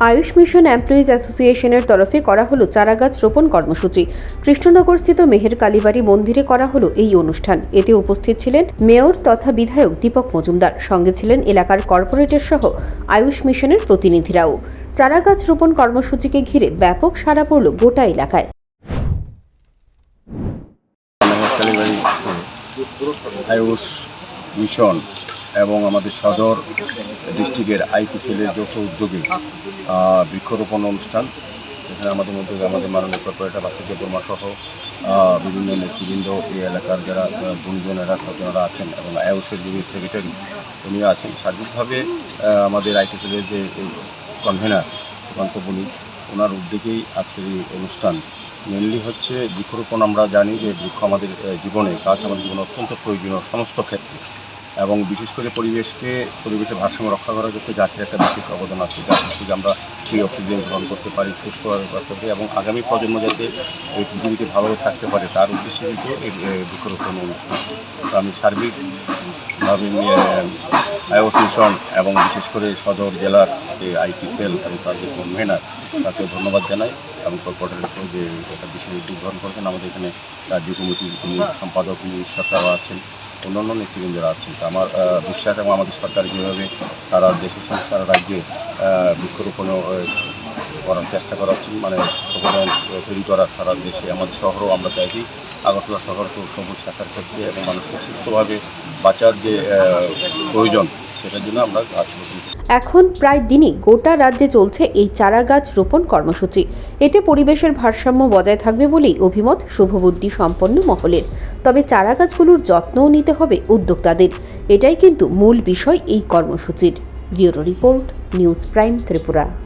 Ayush mission employees অ্যাসোসিয়েশনের তরফে করা হলো চারাগাছ রোপণ কর্মসূচি। কৃষ্ণনগরস্থিত মেহের কালীবাড়ি মন্দিরে করা হলো এই অনুষ্ঠান। এতে উপস্থিত ছিলেন মেয়র তথা বিধায়ক দীপক মজুমদার। সঙ্গে ছিলেন এলাকার কর্পোরেটর সহ আয়ুষ মিশনের প্রতিনিধিরাও। চারাগাছ রোপণ কর্মসূচিকে ঘিরে ব্যাপক সাড়া পড়ল গোটা এলাকায়। আয়ুষ মিশন এবং আমাদের সদর ডিস্ট্রিক্টের আইটি সেলের যৌথ উদ্যোগে বৃক্ষরোপণ অনুষ্ঠান। এখানে আমাদের মধ্যে আমাদের মাননীয় কর্পোরেটর বাচ্চাকে বর্মা সহ বিভিন্ন নেতৃবৃন্দ, এই এলাকার যারা গুণীজনেরা আছেন এবং আয়ুষের যিনি সেক্রেটারি উনিও আছেন। সার্বিকভাবে আমাদের আইটি সেলের যে কনভেনার সুকান্ত বণিক, ওনার উদ্যোগেই আজকের এই অনুষ্ঠান। মেনলি হচ্ছে বৃক্ষরোপণ, আমরা জানি যে বৃক্ষ আমাদের জীবনে, গাছ আমাদের জীবনে অত্যন্ত প্রয়োজনীয় সমস্ত ক্ষেত্রে। এবং বিশেষ করে পরিবেশকে, পরিবেশের ভারসাম্য রক্ষা করার ক্ষেত্রে গাছের একটা বিশেষ অবদান আছে গাছ থেকে আমরা সেই অক্সিজেন গ্রহণ করতে পারি, সুস্থ করতে এবং আগামী প্রজন্ম যাতে এই পৃথিবীতে ভালোভাবে থাকতে পারে, তার উদ্দেশ্যে কিন্তু এই বৃক্ষরোপণ অনুষ্ঠান। তো আমি সার্বিকভাবে মিশন এবং বিশেষ করে সদর জেলার যে আইটি সেল এবং তার যে কনভেনার, তাকে ধন্যবাদ জানাই এবং কর্পোরেটর যে একটা বিশেষ উদ্যোগ গ্রহণ করেছেন, আমাদের এখানে রাজ্য কমিটির সম্পাদক সরকারও আছেন। অন্যান্য নেতৃবৃন্দরা আছেন আমার বিশ্বাস এবং আমাদের সরকার যেভাবে সারা দেশের সঙ্গে সারা রাজ্যে বৃক্ষরোপণ করার চেষ্টা করা হচ্ছে মানে সবুজায়ন তৈরি করার সারা দেশে, আমাদের শহরও আমরা চাইছি আগরতলা শহর তো সবুজ থাকার ক্ষেত্রে এবং মানুষকে সুস্থভাবে বাঁচার যে প্রয়োজন, সেটার জন্য আমরা। এখন প্রায় দিনই গোটা রাজ্যে চলছে এই চারা গাছ রোপণ কর্মসূচি এতে পরিবেশের ভারসাম্য বজায় থাকবে বলেই অভিমত শুভবুদ্ধি সম্পন্ন মহলের তবে চারা গাছগুলোর যত্নও নিতে হবে উদ্যোক্তাদের। এটাই কিন্তু মূল বিষয় এই কর্মসূচির। Bureau report, news prime Tripura.